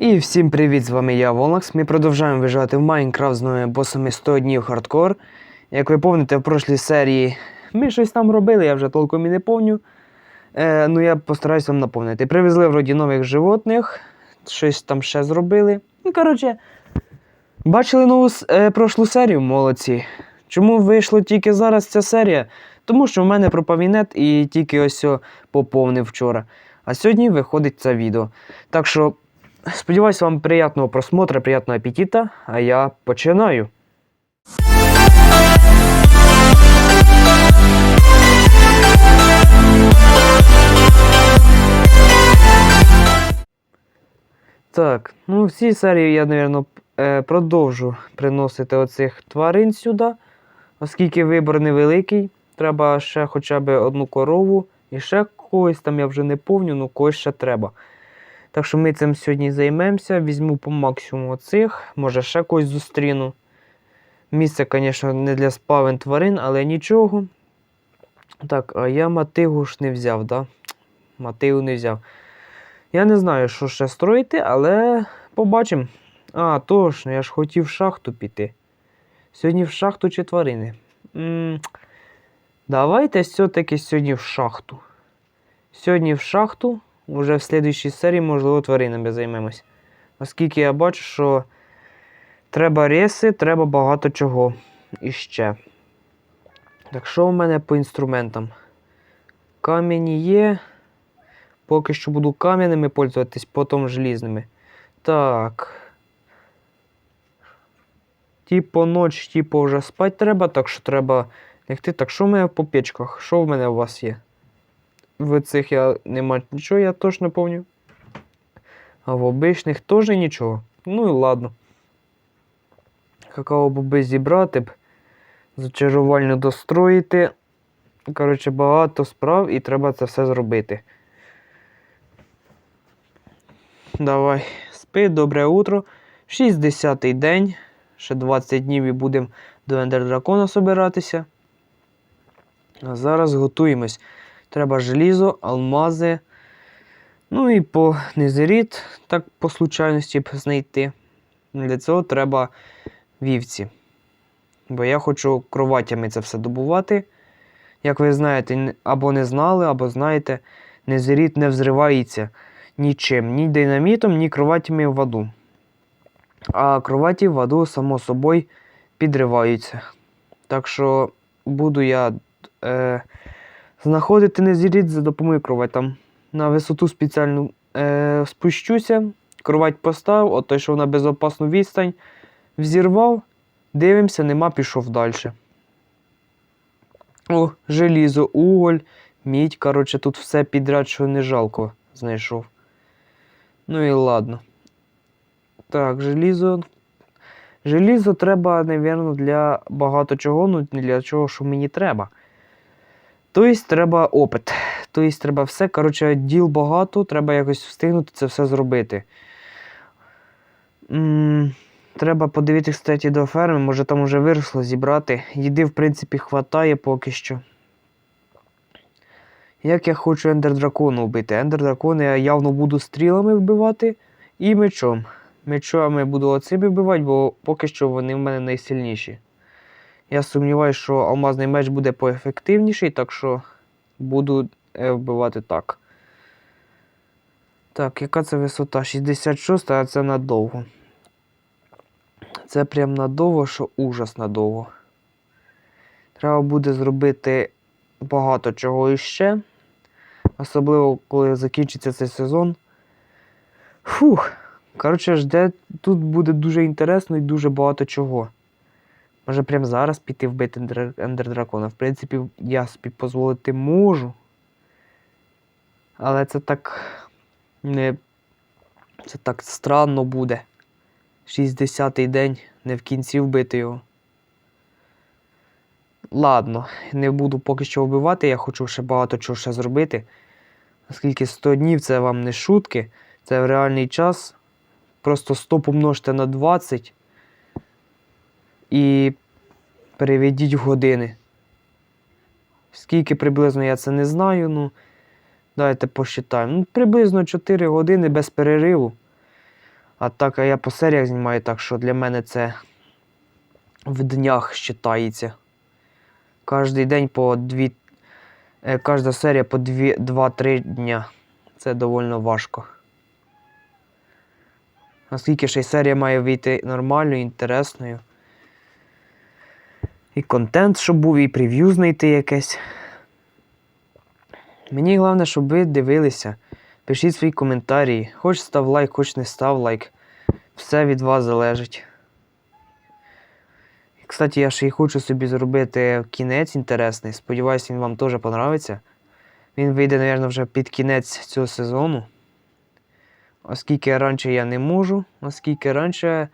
І всім привіт, з вами я, Волакс. Ми продовжуємо виживати в Майнкрафт з новими босами 100 днів хардкор. Як ви пам'ятаєте, в прошлій серії ми щось там робили, я вже толком і не помню. Е, ну я постараюсь вам наповнити. Привезли вроді нових животних, щось там ще зробили. Ну, коротше, бачили нову е, прошлу серію, молодці. Чому вийшло тільки зараз ця серія? Тому що в мене пропав інет і тільки ось поповнив вчора. А сьогодні виходить це відео. Так що Сподіваюсь, вам приятного просмотра, приятного аппетита, а я починаю. Так, ну в цій серії я, мабуть, продовжу приносити оцих тварин сюди, оскільки вибор невеликий. Треба ще хоча б одну корову і ще когось там я вже не помню, ну когось ще треба. Так що ми цим сьогодні займемося. Візьму по максимуму цих, може ще когось зустріну. Місце, звісно, не для спавен тварин, але нічого. Так, а я мотигу ж не взяв, да? Мотигу не взяв. Я не знаю, що ще строїти, але побачимо. А, точно, я ж хотів в шахту піти. Сьогодні в шахту чи тварини? м давайте все-таки сьогодні в шахту. Сьогодні в шахту. Уже в слідчій серії, можливо, тваринами займемось. Оскільки я бачу, що треба реси, треба багато чого іще. Так, що у мене по інструментам? Камені є. Поки що буду кам'яними пользуватись, потім желізними. Так. Типу ноч, типу, вже спать треба, так що треба лягти. Так, що в мене по печках? Що в мене у вас є? В цих я нема нічого, я точно помню. А в обичних теж нічого. Ну і ладно. Какао-боби зібрати б, зачарувально достроїти. Коротше, багато справ і треба це все зробити. Давай, спи, добре утро. 60-й день. Ще 20 днів і будемо до Ендер Дракона собиратися. А зараз готуємось. Треба желізо, алмази. Ну і по незеріт, так по случайності знайти. Для цього треба вівці. Бо я хочу кроватями це все добувати. Як ви знаєте, або не знали, або знаєте, незеріт не взривається нічим, ні динамітом, ні кроватями в воду. А кроваті в воду, само собою, підриваються. Так що буду я. Е, знаходити незріт за допомогою кроватям. На висоту спеціальну е, спущуся, кровать поставив, от той, що на безопасну відстань, взірвав, дивимося, нема, пішов далі. О, желізо, уголь, мідь. Коротше, тут все підряд, що не жалко знайшов. Ну і ладно. Так, желізо. Желізо треба, напевно, для багато чого, ну для чого, що мені треба. Тобто треба опит. Тобто треба все. Коротше, діл багато, треба якось встигнути це все зробити. м треба подивитися, кстати, до ферми, може там вже виросло зібрати. Їди, в принципі, хватає поки що. Як я хочу ендер дракону вбити? Ендер дракона я явно буду стрілами вбивати і мечом. Мечами буду оцими вбивати, бо поки що вони в мене найсильніші. Я сумніваюся, що алмазний меч буде поефективніший, так що буду е, вбивати так. Так, яка це висота? 66, а це надовго. Це прям надовго, що ужас надовго. Треба буде зробити багато чого іще. Особливо, коли закінчиться цей сезон. Фух. Коротше, жде, тут буде дуже інтересно і дуже багато чого. Може прямо зараз піти вбити ендер, ендер. В принципі, я собі дозволити можу. Але це так. Не. Це так странно буде. 60-й день, не в кінці вбити його. Ладно, не буду поки що вбивати, я хочу ще багато чого ще зробити. Оскільки 100 днів це вам не шутки, це в реальний час. Просто 100 помножте на 20 і переведіть в години. Скільки приблизно я це не знаю, ну давайте посчитаємо. Ну, приблизно 4 години без перериву. А так я по серіях знімаю, так що для мене це в днях считається. Кожний день по дві. Е, кожна серія по 2-3 дня. Це доволі важко. Наскільки ще й серія має вийти нормальною, інтересною. І контент, щоб був, і прев'ю знайти якесь. Мені головне, щоб ви дивилися. Пишіть свої коментарі. Хоч став лайк, хоч не став лайк. Все від вас залежить. Кстати, я ще й хочу собі зробити кінець інтересний. Сподіваюсь, він вам теж понравиться. Він вийде, мабуть, вже під кінець цього сезону. Оскільки раніше я не можу, оскільки раніше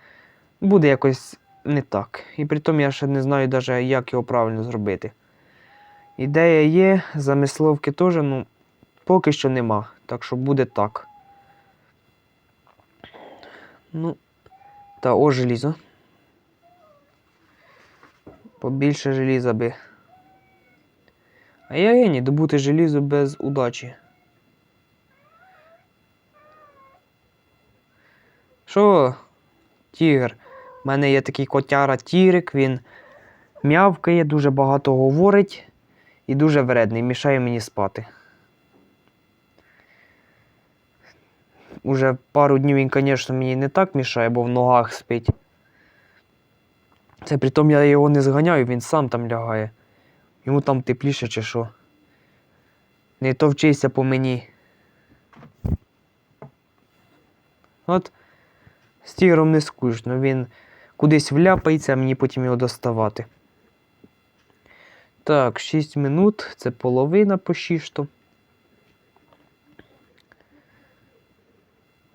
буде якось не так. І при тому я ще не знаю навіть, як його правильно зробити. Ідея є, замисловки теж, ну, поки що нема. Так що буде так. Ну, та о желізо. Побільше желіза би. А я геній добути желізо без удачі. Що, тігр? У мене є такий котяра тігрик, він м'явкає, дуже багато говорить і дуже вредний, мішає мені спати. Уже пару днів він, звісно, мені не так мішає, бо в ногах спить. Це при тому я його не зганяю, він сам там лягає. Йому там тепліше чи що. Не товчися по мені. От з тігром не скучно, він кудись вляпається, а мені потім його доставати. Так, 6 минут, це половина по шішту.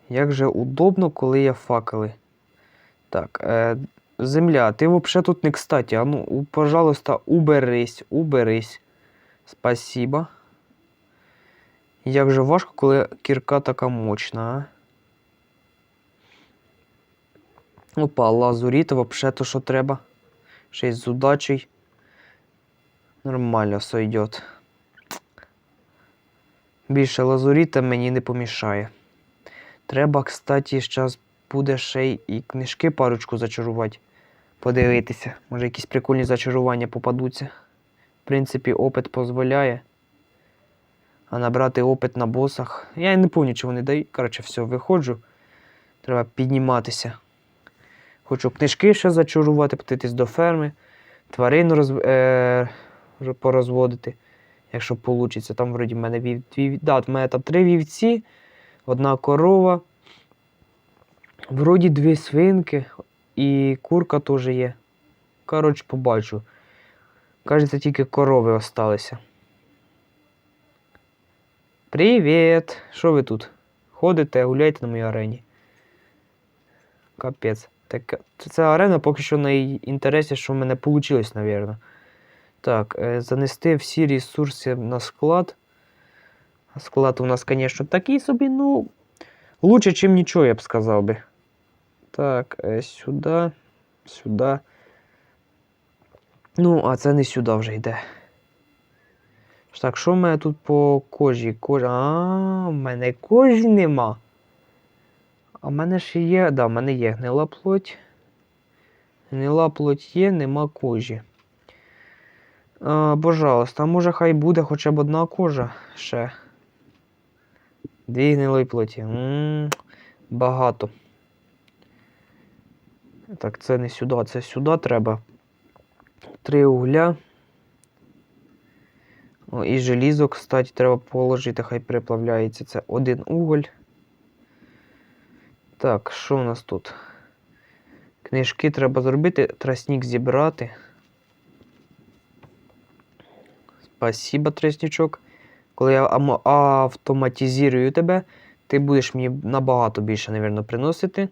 Як же удобно, коли є факели. Так, е, земля, ти взагалі тут не кстати. А ну, пожалуйста, уберись, уберись. Спасибо. Як же важко, коли кірка така мощна, а? Опа, лазуріт, взагалі то, що треба. Ще й з удачей. Нормально все йде. Більше лазуріта мені не помішає. Треба, кстати, зараз буде ще й і книжки парочку зачарувати. Подивитися. Може, якісь прикольні зачарування попадуться. В принципі, опит дозволяє. А набрати опит на босах. Я не пам'ятаю, чи вони дають. Коротше, все, виходжу. Треба підніматися. Хочу книжки ще зачарувати, подивитись до ферми, тварин роз... е... порозводити, якщо вийде. Там вроді в мене вів... дві... да, в мене там три вівці, одна корова. Вроді дві свинки і курка теж є. Коротше, побачу. Кажеться, тільки корови осталися. Привіт! Що ви тут? Ходите, гуляєте на моїй арені? Капець. Так, ця арена поки що найінтересніше, що в мене вийшло, мабуть. Так, е, занести всі ресурси на склад. Склад у нас, звісно, такий собі, ну. Лучше, ніж нічого, я б сказав би. Так, е, сюди, сюди. Ну, а це не сюди вже йде. Так, що в мене тут по кожі? Кожа. А, в мене кожі нема. А в мене ще є. Да, в мене є гнила плоть. Гнила плоть є, нема кожі. Пожалуйста, а може хай буде хоча б одна кожа ще. Дві гнилої плоті. м багато. Так, це не сюди, це сюди треба. Три угля. О, і желізо, кстати, треба положити, хай переплавляється. Це один уголь. Так, що у нас тут? Книжки треба зробити, тростник зібрати. Спасибо, тростничок. Коли я автоматизую тебе, ти будеш мені набагато більше, мабуть, приносити.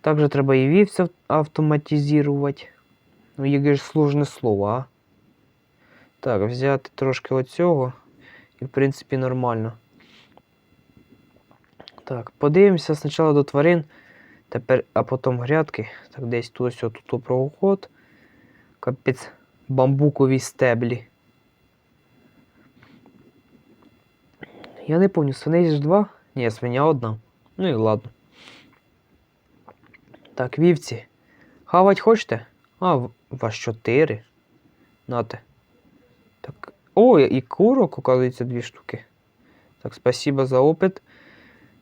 Також треба і вівця автоматизувати. Ну, яке ж сложне слово, а? Так, взяти трошки оцього. І, в принципі, нормально. Так, подивимося спочатку до тварин, тепер, а потім грядки. Так, десь тут ось тут проуход. Капець бамбукові стеблі. Я не пам'ятаю, свиней ж два? Ні, свиня одна. Ну і ладно. Так, вівці. Хавать хочете? А, у вас чотири. Нате. Так. О, і курок, оказується, дві штуки. Так, спасибо за опит.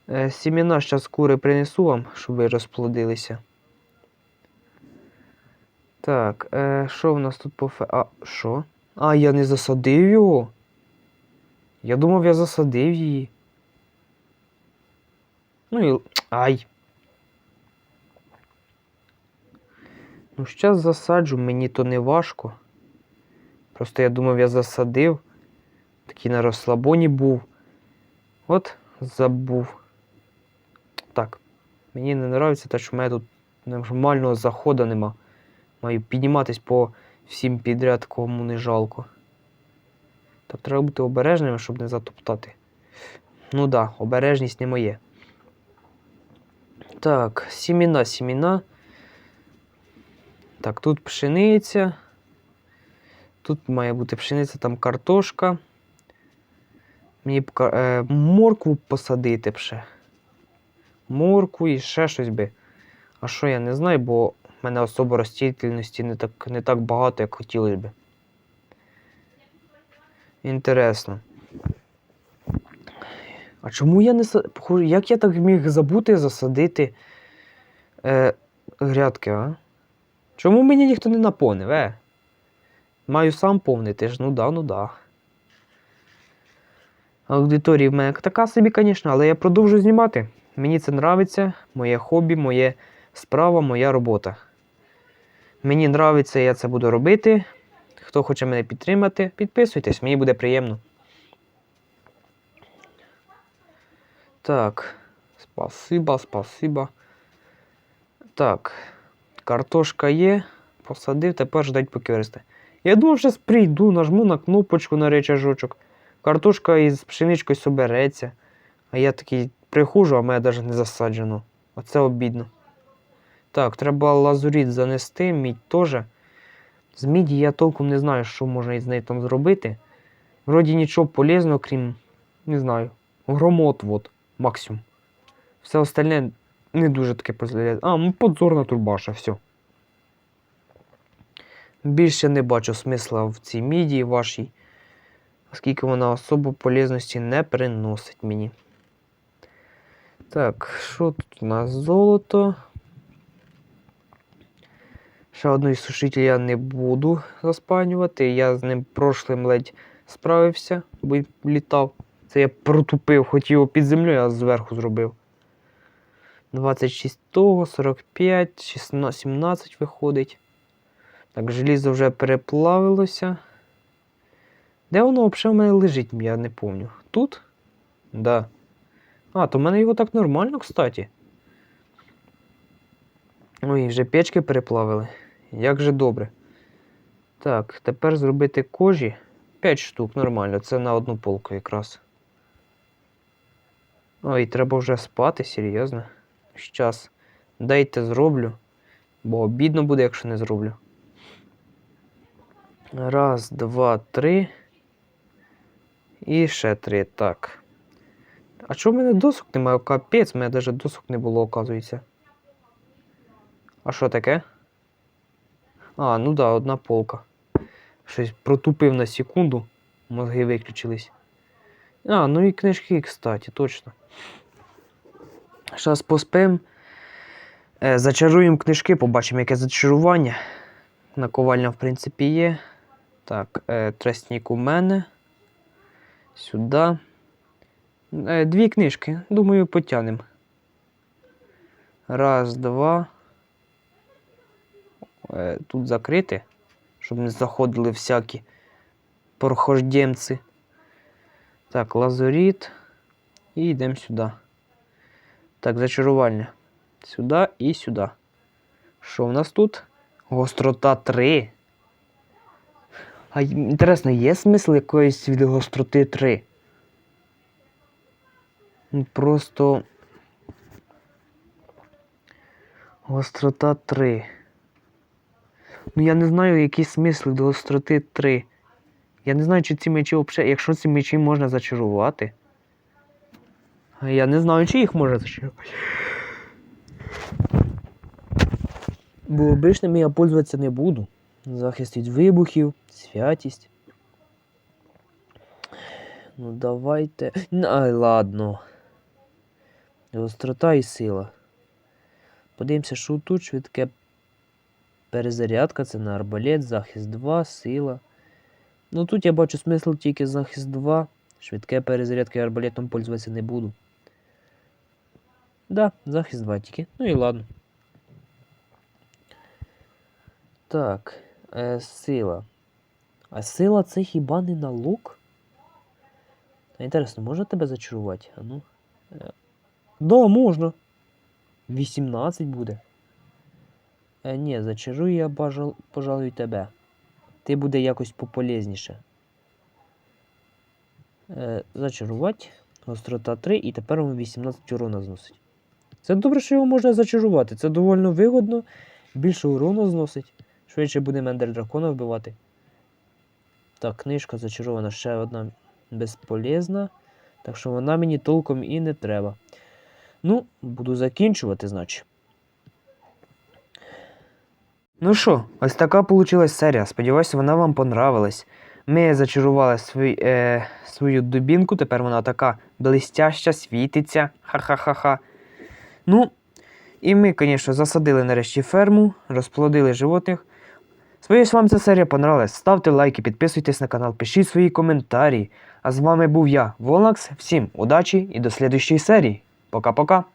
Е, сімена зараз кури принесу вам, щоб ви розплодилися. Так, е, що в нас тут по фе. А, що? А, я не засадив його. Я думав, я засадив її. Ну і. Ай. Ну, зараз засаджу, мені то не важко. Просто я думав, я засадив. Такий на розслабоні був. От, забув. Мені не подобається те, що в мене тут нормального заходу нема. Маю підніматись по всім підряд, кому не жалко. Так, треба бути обережними, щоб не затоптати. Ну да, обережність не моє. Так, сіміна, сіміна. Так, тут пшениця. Тут має бути пшениця, там картошка. Мені б е, моркву посадити б ще. Моркву і ще щось би. А що я не знаю, бо в мене особо ростительності не так, не так багато, як хотілося би. Інтересно. А чому я не Як я так міг забути засадити е, грядки, а? Чому мені ніхто не наповнив, е? Маю сам повнити ж, ну да, ну да. Аудиторія в мене така собі, звісно, але я продовжу знімати. Мені це нравиться, моє хобі, моє справа, моя робота. Мені нравиться, я це буду робити. Хто хоче мене підтримати, підписуйтесь, мені буде приємно. Так. Спасибо, спасибо. Так. Картошка є. Посадив, тепер ждать поки виросте. Я думав, зараз прийду, нажму на кнопочку на речажочок. Картошка із пшеничкою собереться. А я такий приходжу, а мене навіть не засаджено. Оце обідно. Так, треба лазуріт занести, мідь теж. З міді я толком не знаю, що можна із нею там зробити. Вроді нічого полезного, крім, не знаю, громот, вот, максимум. Все остальне не дуже таке позляє. А, ну подзорна турбаша, все. Більше не бачу смисла в цій міді вашій, оскільки вона особо полезності не приносить мені. Так, що тут у нас золото? Ще одної сушителя я не буду заспанювати. Я з ним прошлим ледь справився, бо літав. Це я протупив, хотів його під землею, а зверху зробив. 26 того, 45, 16, 17 виходить. Так, желізо вже переплавилося. Де воно взагалі в мене лежить, я не пам'ятаю. Тут? Да. А, то в мене його так нормально, кстати. Ой, вже печки переплавили. Як же добре. Так, тепер зробити кожі. 5 штук, нормально, це на одну полку якраз. Ой, треба вже спати, серйозно. Щас. Дайте зроблю. Бо обідно буде, якщо не зроблю. Раз, два, три. І ще три. Так. А чого в мене досок немає? Капець, в мене навіть досок не було, оказується. А що таке? А, ну да, одна полка. Щось протупив на секунду, мозги виключились. А, ну і книжки, кстати, точно. Зараз поспим. Е, зачаруємо книжки, побачимо, яке зачарування. Наковальня, в принципі, є. Так, е, тростник у мене. Сюди. Е, дві книжки. Думаю, потягнемо. Раз, два. Е, тут закрити, щоб не заходили всякі прохождемці. Так, лазуріт. І йдемо сюди. Так, зачарування. Сюди і сюди. Що в нас тут? Гострота 3. А інтересно, є смисл якоїсь від гостроти 3? Просто. Гострота 3. Ну я не знаю, який смисл до гостроти 3. Я не знаю, чи ці мечі взагалі, якщо ці мечі можна зачарувати. Я не знаю, чи їх можна зачарувати. Бо обичними я пользуватися не буду. Захист від вибухів, святість. Ну давайте. Ай, ладно. Гострота і сила. Подивимося, що тут швидке перезарядка, це на арбалет, захист 2, сила. Ну тут я бачу смисл тільки захист 2. Швидке перезарядки арбалетом пользуватися не буду. Да, захист 2 тільки. Ну і ладно. Так, е, сила. А сила це хіба не на лук? Інтересно, можна тебе зачарувати? А ну. Да, можна. 18 буде. Е, ні, зачарую я, бажал, пожалуй, тебе. Ти буде якось пополезніше. Е, зачарувати. Гострота 3, і тепер він 18 урона зносить. Це добре, що його можна зачарувати. Це доволі вигодно. Більше урону зносить. Швидше буде мендер дракона вбивати. Так, книжка зачарована ще одна безполезна. Так що вона мені толком і не треба. Ну, буду закінчувати, значить. Ну що, ось така вийшла серія. Сподіваюся, вона вам понравилась. Ми зачарували свій, е, свою дубінку, тепер вона така блистяща, світиться. Ха-ха-ха-ха. Ну, і ми, звісно, засадили нарешті ферму, розплодили животних. Сподіваюсь, вам ця серія понравилась. Ставте лайки, підписуйтесь на канал, пишіть свої коментарі. А з вами був я, Волакс. Всім удачі і до слідущої серії. Пока-пока.